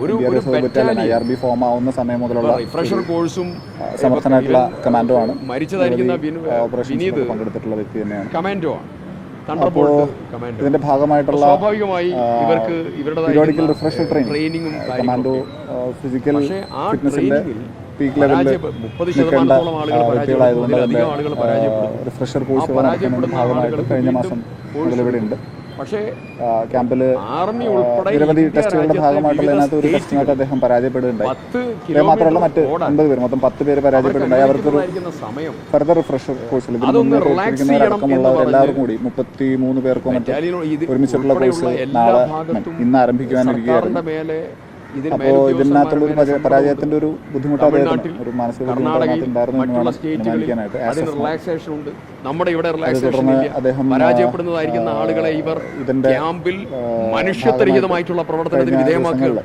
ഒരു B form ആവുന്ന സമയം മുതലുള്ള റിഫ്രഷർ കോഴ്സും സമർത്ഥനായിട്ടുള്ള കമാൻഡോ ആണ് മരിച്ചതായിരിക്കുന്ന വിനു- വിനീത് പങ്കെടുത്തിട്ടുള്ള വ്യക്തി തന്നെയാണ്. കമാൻഡോ ആണ്. തണ്ടർബോൾട്ട് ഇതിന്റെ ഭാഗമായിട്ടുള്ള സ്വാഭാവികമായി ഇവർക്ക് ഇവരുടെ റിഫ്രഷർ ട്രെയിനിങ് ട്രെയിനിങ്ങും കമാൻഡോ ഫിസിക്കൽ ഫിറ്റ്നസിന്റെ പീക്ക് ലെവലിൽ നിൽക്കേണ്ട വ്യക്തികളായതുകൊണ്ട് അതിന്റെ റിഫ്രഷർ കോഴ്സ് കോഴ്സുകൾ നടത്തുന്നതിന്റെ ഭാഗമായിട്ട് കഴിഞ്ഞ മാസം മുതൽ ഇവിടെ ഉണ്ട് പക്ഷേ ക്യാമ്പിൽ ആർമി ഉൾപ്പെടെ നിരവധി ടെസ്റ്റുകളുടെ ഭാഗമായിട്ടുള്ള അതിനകത്ത് ഒരു ടെസ്റ്റിനായിട്ട് അദ്ദേഹം അദ്ദേഹം മാത്രമല്ല മറ്റ് ഒൻപത് പേര് മൊത്തം പത്ത് പേര് പരാജയപ്പെടുന്നുണ്ടായി അവർക്കൊരു ഫർദർ റിഫ്രഷർ കോഴ്സിൽ എല്ലാവരും കൂടി മുപ്പത്തി മൂന്ന് പേർക്കോ മറ്റോ ഒരുമിച്ചിട്ടുള്ള കോഴ്സ് നാളെ ഇന്ന് ആരംഭിക്കുവാനിരിക്കുകയായിരുന്നു. അപ്പോൾ ഇതിനകത്തുള്ള ഒരു പരാജയത്തിന്റെ ഒരു ബുദ്ധിമുട്ട് അദ്ദേഹത്തിന് ഒരു മാനസിക ബുദ്ധിമുട്ട് ഉണ്ട്. നമ്മുടെ ഇവിടെ അദ്ദേഹം, പരാജയപ്പെടുന്നതായിരിക്കുന്ന ആളുകളെ ഇവർ ഇതിന്റെ ക്യാമ്പിൽ മനുഷ്യത്വരഹിതമായിട്ടുള്ള പ്രവർത്തനത്തിന് വിധേയമാക്കുക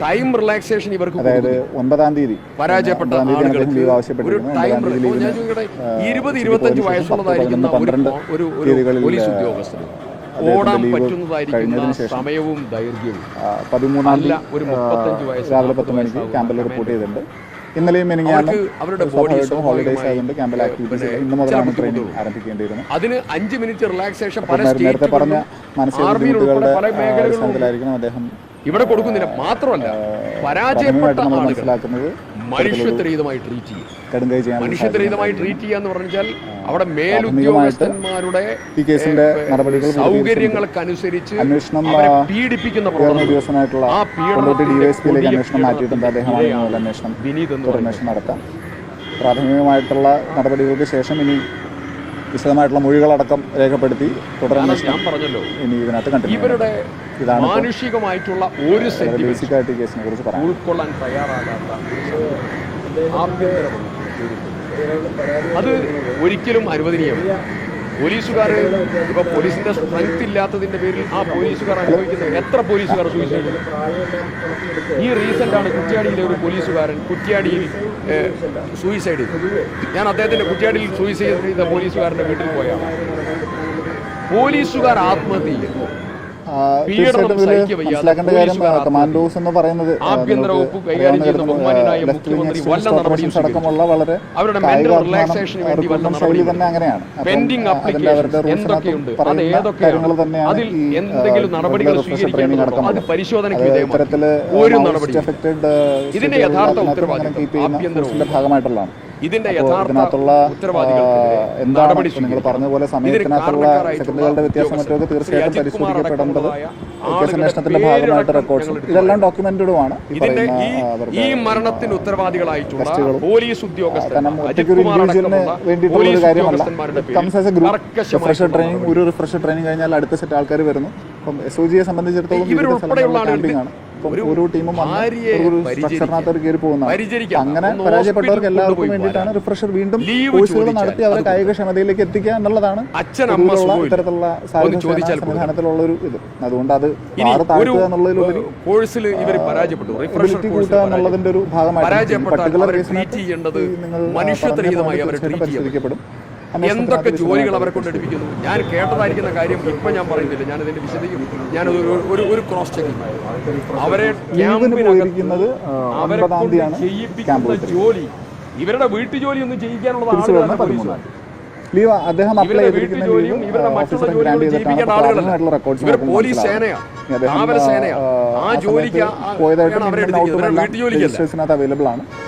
ടൈം റിലാക്സേഷൻ ഇവർക്ക് അതായത് ഒൻപതാം തീയതി പരാജയപ്പെട്ട ആളുകൾക്ക് ഒരു ടൈം ഇരുപത് ഇരുപത്തഞ്ച് വയസ്സുള്ളതായിരിക്കുന്ന ഒരു പോലീസ് അദ്ദേഹത്തിന്റെ ഓടാൻ പറ്റുന്നതായിരിക്കുന്ന സമയവും ദൈർഘ്യവും. ആ, പതിമൂന്നാം തീയതി ഒരു രാവിലെ പത്ത് മണിക്ക് ക്യാമ്പിൽ റിപ്പോർട്ട് ചെയ്തിട്ടുണ്ട്. ഇന്നലെയും മെനിങ്ങാനും അവരുടെ ഹോളിഡേസ് സ്വാഭാവികമായി, ആയതുകൊണ്ട് ക്യാമ്പിൽ ആക്ടിവിറ്റീസ് പിന്നെ ഇന്ന് മുതലാണ് ചില ട്രെയിനിങ് ആരംഭിക്കേണ്ടിയിരുന്നത്. അതിന് അഞ്ച് മിനിറ്റ് റിലാക്സേഷൻ നേരത്തെ പറഞ്ഞ മാനസിക ബുദ്ധിമുട്ടുകളുടെ അടിസ്ഥാനത്തിലായിരിക്കണം അദ്ദേഹം ഇവിടെ കൊടുക്കുന്നില്ല മാത്രമല്ല പരാജയപ്പെട്ട ആളുകൾ മനുഷ്യത്വരഹിതമായി ട്രീറ്റ് ചെയ്യും ട്രീറ്റ് മനുഷ്യത്വരഹിതമായി ട്രീറ്റ് ചെയ്യാന്ന് പറഞ്ഞാൽ അവിടെ മേലുദ്യോഗസ്ഥന്മാരുടെ അന്വേഷണം അവരെ പീഡിപ്പിക്കുന്ന പ്രവർത്തനം. ആ അന്വേഷണം വിനീത് എന്ന് പ്രാഥമികമായിട്ടുള്ള നടപടികൾക്ക് ശേഷം ഇനി വിശദമായിട്ടുള്ള മൊഴികളടക്കം രേഖപ്പെടുത്തി തുടരന്വേഷണം ഞാൻ പറഞ്ഞല്ലോ ഇനി ഇതിനകത്ത് കണ്ടിന്യൂ ഇവരുടെ ഇതാണ് മാനുഷികമായിട്ടുള്ള ഒരു സെന്റിമെന്റ് ബേസിക് കേസിനെ കുറിച്ച് പറയാം ഉൾക്കൊള്ളാൻ തയ്യാറാകാത്ത അത് ഒരിക്കലും അനുവദനീയമല്ല. പോലീസുകാർ ഇപ്പൊ പോലീസിന്റെ സ്ട്രെങ്ത് ഇല്ലാത്തതിന്റെ പേരിൽ ആ പോലീസുകാർ അനുഭവിക്കുന്നത് എത്ര പോലീസുകാർ സൂചിച്ചു ഈ റീസെന്റ് ആണ് കുറ്റ്യാടിയിലെ ഒരു പോലീസുകാരൻ കുറ്റ്യാടിയിൽ സൂയിസൈഡ് ചെയ്തു. ഞാൻ അദ്ദേഹത്തിന്റെ കുറ്റ്യാടിയിൽ സൂയിസൈഡ് ചെയ്ത പോലീസുകാരന്റെ വീട്ടിൽ പോയാണ്. പോലീസുകാർ ആത്മഹത്യ ചെയ്യുന്നു തീർച്ചയായിട്ടും ഇതിൽ സഹിക്കുക വയ്യാതെ മനസ്സിലാക്കേണ്ട കാര്യം കമാൻഡോസ് എന്ന് പറയുന്നത് ആഭ്യന്തര വകുപ്പ് കൈകാര്യം ചെയ്യുന്ന മുഖ്യമന്ത്രി വല്ല നടപടിയും അടക്കമുള്ള വളരെ അവരുടെ കായികാധ്വാനം, വേണ്ടി വല്ല തന്നെ അങ്ങനെയാണ്. അവരുടെ അപ്ലിക്കേഷൻ എന്തൊക്കെയുണ്ട്? അത് ഏതൊക്കെയാണ്? അതിൽ എന്തെങ്കിലും നടപടികൾ സ്വീകരിക്കേണ്ടതുണ്ടോ? അത്. പരിശോധനയ്ക്ക് വിധേയമാണ് ഒരു ഇതിന്റെ യഥാർത്ഥ ഉത്തരവാദിത്വം ആഭ്യന്തര ഭാഗമായിട്ടുള്ളതാണ്. ഇതിന്റെ ഇതിനകത്തുള്ള എന്താണ് നിങ്ങൾ പറഞ്ഞ പോലെ സമയത്തിനകത്തുള്ള സെക്കൻഡുകളുടെ വ്യത്യാസം മറ്റൊക്കെ തീർച്ചയായിട്ടും പരിശോധിക്കപ്പെടേണ്ടത് അന്വേഷണത്തിന്റെ ഭാഗമായിട്ട് റെക്കോർഡ്സ് ഇതെല്ലാം ഡോക്യുമെന്റഡുമാണ് ഈ മരണത്തിന് ഉത്തരവാദികളായിട്ടുള്ള പോലീസ് ഉദ്യോഗസ്ഥർ കാരണം അജിത് ഒറ്റയ്ക്ക് ഒരു ഇൻഡിവിജ്വലിന് വേണ്ടിയിട്ടുള്ള ഒരു കാര്യമല്ല. ഉദ്യോഗസ്ഥന്മാരുടെ comes as a group refresher training ഒരു റിഫ്രഷർ ട്രെയിനിങ് കഴിഞ്ഞാൽ അടുത്ത സെറ്റ് ആൾക്കാർ വരുന്നു. അപ്പം എസ് ഒ ജിയെ സംബന്ധിച്ചിടത്തോളം വിവിധ ഓരോ ടീമും ഒരു സ്ട്രക്ചറിനകത്ത് കയറി പോകുന്നതാണ്. അങ്ങനെ പരാജയപ്പെട്ടവർക്ക് എല്ലാവർക്കും വേണ്ടിയിട്ടാണ് റിഫ്രഷർ വീണ്ടും കോഴ്സുകൾ നടത്തി അവരെ കായികക്ഷമതയിലേക്ക് കായിക ക്ഷമതയിലേക്ക് എത്തിക്കുക എന്നുള്ളതാണ്. ഇത്തരത്തിലുള്ള സംവിധാനത്തിലുള്ള ഒരു ഇത്. അതുകൊണ്ട് അത് ഒരു താഴ്ത്തുക എന്നുള്ളതിലുപരി കോഴ്സിൽ ഇവർ പരാജയപ്പെട്ടു. റിഫ്രഷർ എബിലിറ്റി കൂട്ടുക എന്നുള്ളതിന്റെ ഒരു ഭാഗമായിട്ട് പർട്ടിക്കുലർ കേസിനകത്ത് നിങ്ങൾ പരിശോധിക്കപ്പെടും. എന്തൊക്കെ ജോലികൾ അവരെ കൊണ്ട് എടുപ്പിക്കുന്നു ഞാൻ കേട്ടതായിരിക്കുന്ന കാര്യം ഇപ്പൊ ഞാൻ പറയുന്നില്ല. ഞാൻ ഇതിന്റെ വിശദീകരിക്കും ഞാൻ ഒരു- ഒരു ക്രോസ് ചെക്കിംഗ് അവരെ ക്യാമ്പിനകത്ത് അവരെ കൊണ്ട് ചെയ്യിപ്പിക്കുന്ന ജോലി. ഇവരുടെ വീട്ടു ജോലി ഒന്നും ചെയ്യിക്കാനുള്ള ആളുകളാണ് പോലീസുകാർ. അദ്ദേഹം അപ്ലൈ ഇവരുടെ ചെയ്തിരിക്കുന്ന ലീവ് ഗ്രാൻഡ് ചെയ്തിട്ടാണ് ചെയ്യിപ്പിക്കേണ്ട ആളുകളാണ് റെക്കോർഡ്സ് ഇവർ പോലീസ്. സേനയാണ് ആ, ജോലിക്ക് ആണ്. അവൈലബിൾ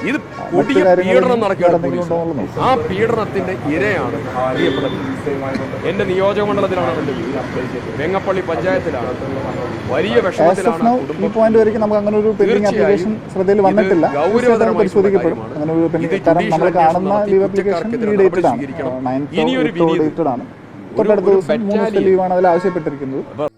ഇത് മറ്റു പീഡനം നടക്കുകയാണ് ആ പീഡനത്തിന്റെ ഇരയാണ് എന്റെ നിയോജക മണ്ഡലത്തിലാണ് വെങ്ങപ്പള്ളി പഞ്ചായത്തിലാണ്. വലിയ വിഷമത്തിലാണ് ഈ പോയിന്റ് വരെയ്ക്ക് നമുക്ക് അങ്ങനെ ഒരു പെൻഡിംഗ് ആപ്ലിക്കേഷൻ ശ്രദ്ധയിൽ വന്നിട്ടില്ല. പരിശോധിക്കപ്പെടും. അങ്ങനെ ഒരു പെൻഡിംഗ് കാരണം നമ്മൾ കാണുന്ന അന്വേഷണം ലീവ് നടത്തി ആപ്ലിക്കേഷൻ ഡേറ്റഡ് ആണ് നടപടി ഇനിയൊരു എയ്ത്തോ വിനീത് ഡേറ്റഡ് ആണ് ഒരു- തൊട്ടടുത്ത ദിവസം മൂന്ന് ദിവസത്തെ ലീവാണ് അതിൽ ആവശ്യപ്പെട്ടിരിക്കുന്നത്.